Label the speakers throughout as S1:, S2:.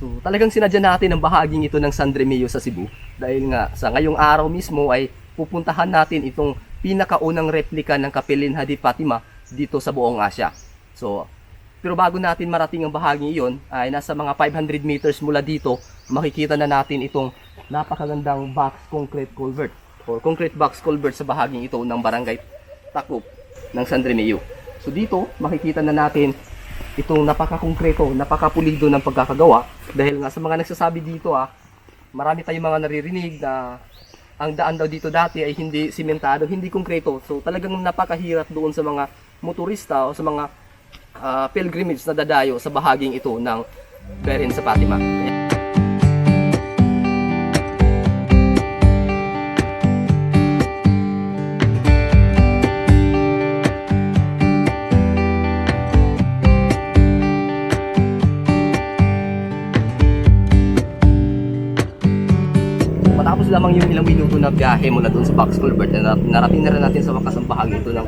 S1: So talagang sinadya natin ang bahaging ito ng San Remilio sa Cebu dahil nga sa ngayong araw mismo ay pupuntahan natin itong pinakaunang replika ng Kapilinha di Fatima dito sa buong Asia. So pero bago natin marating ang bahaging iyon ay nasa mga 500 meters mula dito makikita na natin itong napakagandang box concrete culvert or concrete box culvert sa bahaging ito ng barangay Takup ng San Remilio. So dito makikita na natin itong napaka-konkreto, napaka-pulido ng pagkakagawa dahil nga sa mga nagsasabi dito ah, marami tayong mga naririnig na ang daan daw dito dati ay hindi simentado, hindi konkreto. So talagang napakahirap doon sa mga motorista o sa mga ah, pilgrimage na dadayo sa bahaging ito ng Berin sa Fatima. Lamang yung ilang minuto na biyahe mula doon sa Box Culvert, na narating na rin natin sa wakas ang bahagi ito ng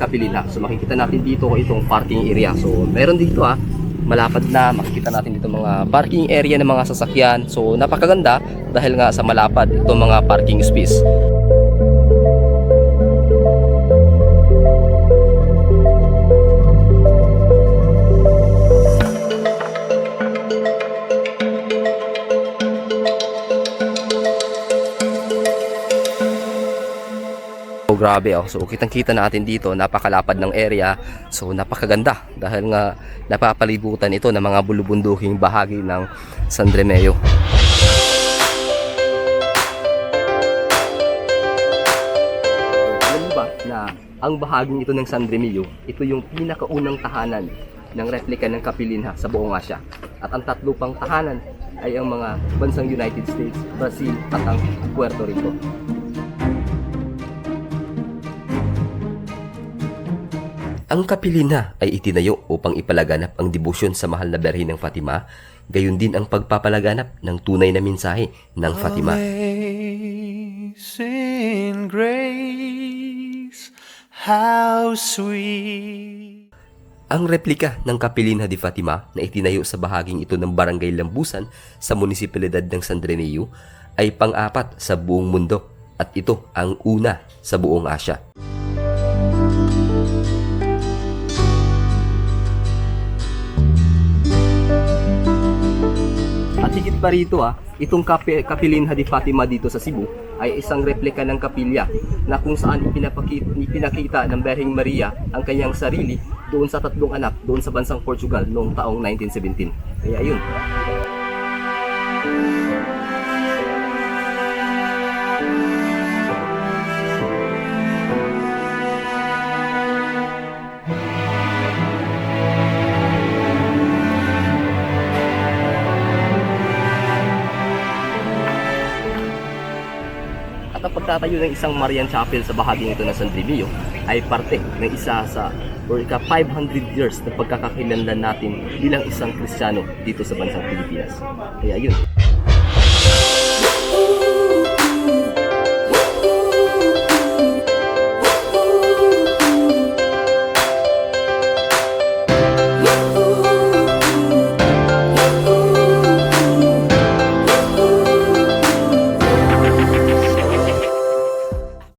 S1: Kapilila. So makikita natin dito itong parking area. So meron dito ah, malapad na, makikita natin dito mga parking area ng mga sasakyan. So napakaganda dahil nga sa malapad itong mga parking space. So grabe oh. So kitang-kita natin dito, napakalapad ng area. So napakaganda dahil nga napapalibutan ito ng mga bulubunduking bahagi ng San Remeo. Alam ba na ang bahaging ito ng San Remilio, ito yung pinakaunang tahanan ng replika ng Kapilinha sa buong Asya. At ang tatlo pang tahanan ay ang mga bansang United States, Brazil at ang Puerto Rico. Ang kapilina ay itinayo upang ipalaganap ang debosyon sa mahal na berhin ng Fatima, gayon din ang pagpapalaganap ng tunay na mensahe ng Fatima.
S2: Amazing grace, how sweet.
S1: Ang replika ng Kapilina di Fatima na itinayo sa bahaging ito ng Barangay Lambusan sa munisipalidad ng San Remilio ay pang-apat sa buong mundo at ito ang una sa buong Asya. Higit pa rito ah, itong kapi, Kapilinha di Fatima dito sa Cebu ay isang replika ng kapilya na kung saan ipinapakita, ipinakita ng Berhing Maria ang kanyang sarili doon sa tatlong anak doon sa bansang Portugal noong taong 1917. Kaya yun. At pagtatayo ng isang Marian Chapel sa bahaging ito ng San Remilio ay parte ng isa sa or ika 500 years na pagkakakilanlan natin bilang isang Kristiyano dito sa bansang Pilipinas. Kaya yun.